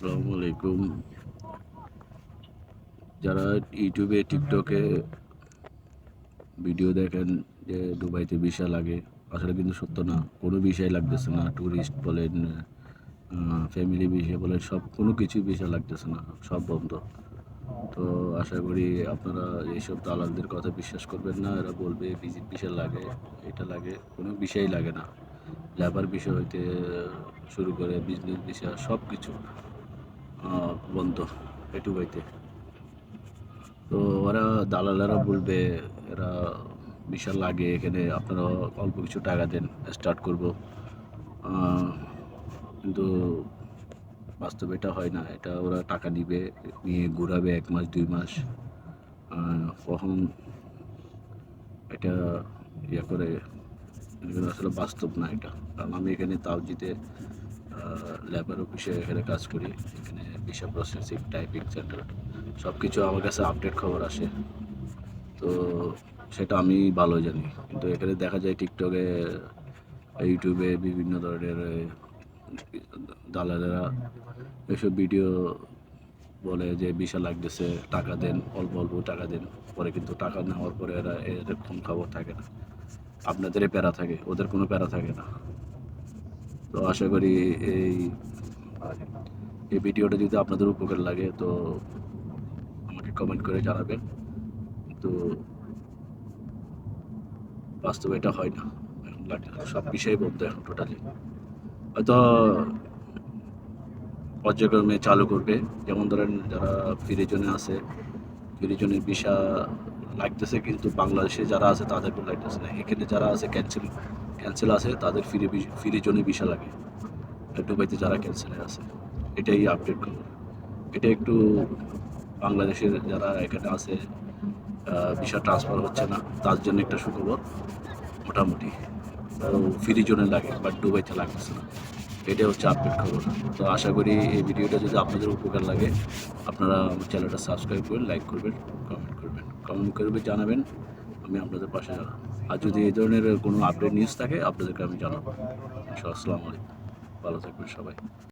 আসসালামু আলাইকুম যারা ইউটিউবে, টিকটকে ভিডিও দেখেন যে দুবাইতে ভিসা লাগে, আসলে কিন্তু সত্য না। কোনো বিষয় লাগতেছে না। ট্যুরিস্ট বলেন ফ্যামিলি ভিসা বলেন, সব কোনো কিছু ভিসা লাগতেছে না। সব বন্ধ। তো আশা করি আপনারা এইসব দালালদের কথা বিশ্বাস করবেন না। এরা বলবে, ভিজিট ভিসা লাগে, এটা লাগে। কোনো বিষয় লাগে না। লেবার বিষয় হইতে শুরু করে বিজনেস বিষয় সব কিছু বন্ধ এটু হইতে। তো ওরা দালালেরা বলবে, এরা বিশাল লাগে, এখানে আপনারা অল্প কিছু টাকা দেন স্টার্ট করব। কিন্তু বাস্তবে এটা হয় না, এটা ওরা টাকা দিবে নিয়ে ঘুরাবে এক মাস, দুই মাস। কখন এটা ইয়ে করে আসলে বাস্তব না এটা। কারণ আমি এখানে তাওজিতে লেবার অফিসে এখানে কাজ করি, এখানে ভিসা প্রসেসিং টাইপিং সেন্টার সব কিছু আমার কাছে আপডেট খবর আসে। তো সেটা আমি ভালো জানি। কিন্তু এখানে দেখা যায় টিকটকে ইউটিউবে বিভিন্ন ধরনের দালালেরা এসব ভিডিও বলে যে ভিসা লাগতেছে, টাকা দেন, অল্প অল্প টাকা দেন। পরে কিন্তু টাকা নেওয়ার পরে এরা এরকম খবর থাকে না। আপনাদেরই প্যারা থাকে, ওদের কোনো প্যারা থাকে না। তো আশা করি এই এই ভিডিওটা যদি আপনাদের উপকার লাগে, তো আমাকে কমেন্ট করে জানাবেন। কিন্তু বাস্তবে এটা হয় না। সব বিষয় বন্ধ এখন টোটালি হয়তো পর্যায়ক্রমে চালু করবে। যেমন ধরেন যারা ফ্রি জোনে আছে ফ্রি জোনের ভিসা লাগতেছে, কিন্তু বাংলাদেশে যারা আছে তাদের কোনো লাগতেছে না। এখানে যারা আছে ক্যান্সেল ক্যান্সেল আছে, তাদের ফ্রি ফ্রি জোনে ভিসা লাগে। আর দুবাইতে যারা ক্যান্সেলে আছে। এটাই আপডেট খবর এটা একটু বাংলাদেশের যারা এখানে আছে ভিসা ট্রান্সফার হচ্ছে না, তার জন্য একটা সুখবর, মোটামুটি। ফ্রি জোনে লাগে বাট দুবাইতে লাগতেছে না। এটাই হচ্ছে আপডেট খবর। তো আশা করি এই ভিডিওটা যদি আপনাদের উপকার লাগে, আপনারা আমার চ্যানেলটা সাবস্ক্রাইব করবেন লাইক করবেন কমেন্ট করবেন। কমেন্ট করবে জানাবেন, আমি আপনাদের পাশে। আর যদি এই ধরনের কোনো আপডেট নিউজ থাকে, আপনাদেরকে আমি জানাব। আসসালামু আলাইকুম। ভালো থাকবেন সবাই।